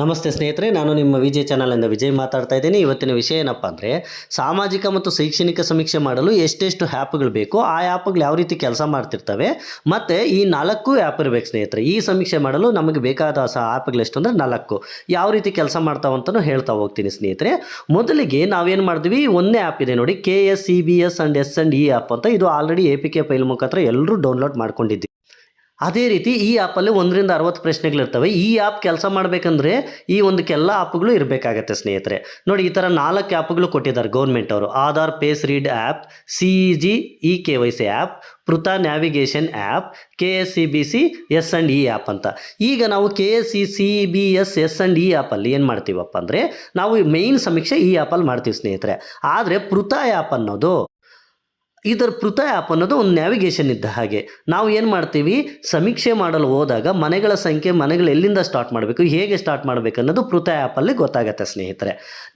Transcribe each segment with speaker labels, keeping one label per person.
Speaker 1: ನಮಸ್ತೆ ಸ್ನೇಹಿತರೆ, ನಾನು ನಿಮ್ಮ ವಿಜಯ್ ಚಾನಲಿಂದ ವಿಜಯ್ ಮಾತಾಡ್ತಾ ಇದ್ದೀನಿ. ಇವತ್ತಿನ ವಿಷಯ ಏನಪ್ಪ ಅಂದರೆ, ಸಾಮಾಜಿಕ ಮತ್ತು ಶೈಕ್ಷಣಿಕ ಸಮೀಕ್ಷೆ ಮಾಡಲು ಎಷ್ಟೆಷ್ಟು ಆ್ಯಪ್ಗಳು ಬೇಕು ಆ ಆ್ಯಪ್ಗಳು ಯಾವ ರೀತಿ ಕೆಲಸ ಮಾಡ್ತಿರ್ತವೆ. ಮತ್ತು ಈ ನಾಲ್ಕು ಆ್ಯಪ್ ಇರಬೇಕು ಸ್ನೇಹಿತರೆ, ಈ ಸಮೀಕ್ಷೆ ಮಾಡಲು ನಮಗೆ ಬೇಕಾದ ಸಹ ಆ್ಯಪ್ಗಳು ಎಷ್ಟು ಅಂದರೆ ನಾಲ್ಕು. ಯಾವ ರೀತಿ ಕೆಲಸ ಮಾಡ್ತಾವಂತಲೂ ಹೇಳ್ತಾ ಹೋಗ್ತೀನಿ ಸ್ನೇಹಿತರೆ. ಮೊದಲಿಗೆ ನಾವೇನು ಮಾಡಿದ್ವಿ, ಒಂದೇ ಆ್ಯಪ್ ಇದೆ ನೋಡಿ K S C B S and S and E app ಅಂತ. ಇದು already A P K file ಮುಖಾಂತರ ಎಲ್ಲರೂ ಡೌನ್ಲೋಡ್ ಮಾಡ್ಕೊಂಡಿದ್ದೀವಿ ಅದೇ ರೀತಿ ಈ ಆ್ಯಪಲ್ಲಿ ಒಂದರಿಂದ ಅರವತ್ತು ಪ್ರಶ್ನೆಗಳಿರ್ತವೆ ಈ ಆ್ಯಪ್ ಕೆಲಸ ಮಾಡಬೇಕಂದ್ರೆ ಈ ಒಂದಕ್ಕೆಲ್ಲ ಆ್ಯಪ್ಗಳು ಇರಬೇಕಾಗತ್ತೆ ಸ್ನೇಹಿತರೆ. ನೋಡಿ, ಈ ಥರ ನಾಲ್ಕು ಆ್ಯಪ್ಗಳು ಕೊಟ್ಟಿದ್ದಾರೆ ಗೌರ್ಮೆಂಟ್ ಅವರು. Aadhaar face read app C G E K Y C app Pritha navigation app K S C B C S and E app ಅಂತ. ಈಗ ನಾವು K S C C B S S and E ಆ್ಯಪಲ್ಲಿ ಏನು ಮಾಡ್ತೀವಪ್ಪ ಅಂದರೆ ನಾವು main ಸಮೀಕ್ಷೆ ಈ ಆ್ಯಪಲ್ಲಿ ಮಾಡ್ತೀವಿ ಸ್ನೇಹಿತರೆ. ಆದರೆ ಪೃಥ ಆ್ಯಪ್ ಅನ್ನೋದು ಇದರ ಪೃಥ ಆ್ಯಪ್ ಅನ್ನೋದು ಒಂದು ನ್ಯಾವಿಗೇಷನ್ ಇದ್ದ ಹಾಗೆ. ನಾವು ಏನು ಮಾಡ್ತೀವಿ? ಸಮೀಕ್ಷೆ ಮಾಡಲು ಹೋದಾಗ ಮನೆಗಳ ಸಂಖ್ಯೆ ಮನೆಗಳು ಎಲ್ಲಿಂದ ಸ್ಟಾರ್ಟ್ ಮಾಡಬೇಕು? ಹೇಗೆ ಸ್ಟಾರ್ಟ್ ಮಾಡಬೇಕು ಅನ್ನೋದು ಪೃಥ ಆ್ಯಪಲ್ಲಿ ಗೊತ್ತಾಗತ್ತೆ ಸ್ನೇಹಿತರೆ.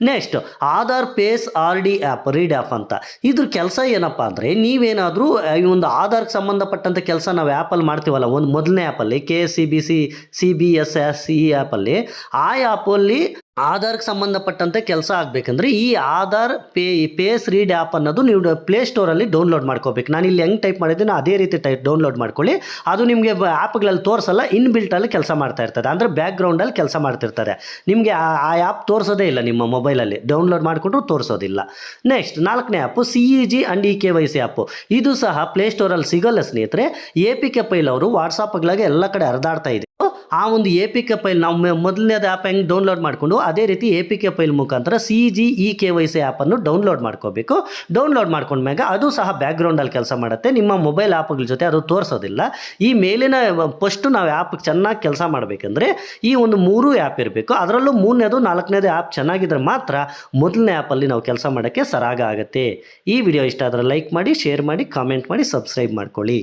Speaker 1: Next Aadhaar face, R D app read app ಅಂತ. ಇದ್ರ ಕೆಲಸ ಏನಪ್ಪ ಅಂದರೆ ನೀವೇನಾದರೂ ಈ ಒಂದು ಆಧಾರ್ಗೆ ಸಂಬಂಧಪಟ್ಟಂಥ ಕೆಲಸ ನಾವು ಆ್ಯಪಲ್ಲಿ ಮಾಡ್ತೀವಲ್ಲ, ಒಂದು ಮೊದಲನೇ ಆ್ಯಪಲ್ಲಿ K S C B C C B S S ಈ ಆ್ಯಪಲ್ಲಿ ಆ ಆ್ಯಪಲ್ಲಿ ಆಧಾರ್ಗೆ ಸಂಬಂಧಪಟ್ಟಂತೆ ಕೆಲಸ ಆಗಬೇಕಂದ್ರೆ ಈ Aadhaar pay face read app ಅನ್ನೋದು ನೀವು ಪ್ಲೇ ಸ್ಟೋರಲ್ಲಿ ಡೌನ್ಲೋಡ್ ಮಾಡ್ಕೋಬೇಕು. ನಾನು ಇಲ್ಲಿ ಹೆಂಗೆ ಟೈಪ್ ಮಾಡಿದ್ದೀನಿ ಅದೇ ರೀತಿ ಟೈಪ್ ಡೌನ್ಲೋಡ್ ಮಾಡ್ಕೊಳ್ಳಿ. ಅದು ನಿಮಗೆ ಆ್ಯಪ್ಗಳಲ್ಲಿ ತೋರಿಸಲ್ಲ ಇನ್ ಬಿಲ್ಟಲ್ಲಿ ಕೆಲಸ ಮಾಡ್ತಾ ಇರ್ತದೆ ಅಂದರೆ ಬ್ಯಾಕ್ಗ್ರೌಂಡಲ್ಲಿ ಕೆಲಸ ಮಾಡ್ತಿರ್ತಾರೆ. ನಿಮಗೆ ಆ ಆ್ಯಪ್ ತೋರಿಸೋದೇ ಇಲ್ಲ ನಿಮ್ಮ ಮೊಬೈಲಲ್ಲಿ. ಡೌನ್ಲೋಡ್ ಮಾಡಿಕೊಂಡ್ರು ತೋರಿಸೋದಿಲ್ಲ. ನೆಕ್ಸ್ಟ್, ನಾಲ್ಕನೇ app C E G and E K Y C app. ಇದು ಸಹ ಪ್ಲೇ ಸ್ಟೋರಲ್ಲಿ ಸಿಗೋಲ್ಲ ಸ್ನೇಹಿತರೆ. ಎ ಪಿ ಕೆ ಪೈಲ್ ಅವರು ವಾಟ್ಸಾಪ್ಗಳಿಗೆ ಎಲ್ಲ ಕಡೆ ಹರಿದಾಡ್ತಾ ಇದೆ ಆ ಒಂದು ಎ ಪಿ ಕೆ ಫೈಲ್ ನಾವು ಮೊದಲನೇದು ಆ್ಯಪ್ ಹೆಂಗೆ ಡೌನ್ಲೋಡ್ ಮಾಡಿಕೊಂಡು, ಅದೇ ರೀತಿ ಎ ಪಿ ಕೆ ಫೈಲ್ ಮುಖಾಂತರ C G E K Y C ಆ್ಯಪನ್ನು ಡೌನ್ಲೋಡ್ ಮಾಡ್ಕೋಬೇಕು. ಡೌನ್ಲೋಡ್ ಮಾಡ್ಕೊಂಡ್ಮ್ಯಾಗ ಅದು ಸಹ ಬ್ಯಾಕ್ಗ್ರೌಂಡಲ್ಲಿ ಕೆಲಸ ಮಾಡುತ್ತೆ. ನಿಮ್ಮ ಮೊಬೈಲ್ ಆ್ಯಪ್ಗಳ ಜೊತೆ ಅದು ತೋರಿಸೋದಿಲ್ಲ. ಈ ಮೇಲಿನ ಫಸ್ಟು ನಾವು ಆ್ಯಪ್ ಚೆನ್ನಾಗಿ ಕೆಲಸ ಮಾಡಬೇಕಂದ್ರೆ ಈ ಒಂದು ಮೂರು ಆ್ಯಪ್ ಇರಬೇಕು. ಅದರಲ್ಲೂ ಮೂರನೇದು, ನಾಲ್ಕನೇದು ಆ್ಯಪ್ ಚೆನ್ನಾಗಿದ್ರೆ ಮಾತ್ರ ಮೊದಲನೇ ಆ್ಯಪಲ್ಲಿ ನಾವು ಕೆಲಸ ಮಾಡೋಕ್ಕೆ ಸರಾಗ ಆಗುತ್ತೆ. ಈ ವಿಡಿಯೋ ಇಷ್ಟ ಆದರೆ ಲೈಕ್ ಮಾಡಿ ಶೇರ್ ಮಾಡಿ ಕಾಮೆಂಟ್ ಮಾಡಿ ಸಬ್ಸ್ಕ್ರೈಬ್ ಮಾಡ್ಕೊಳ್ಳಿ.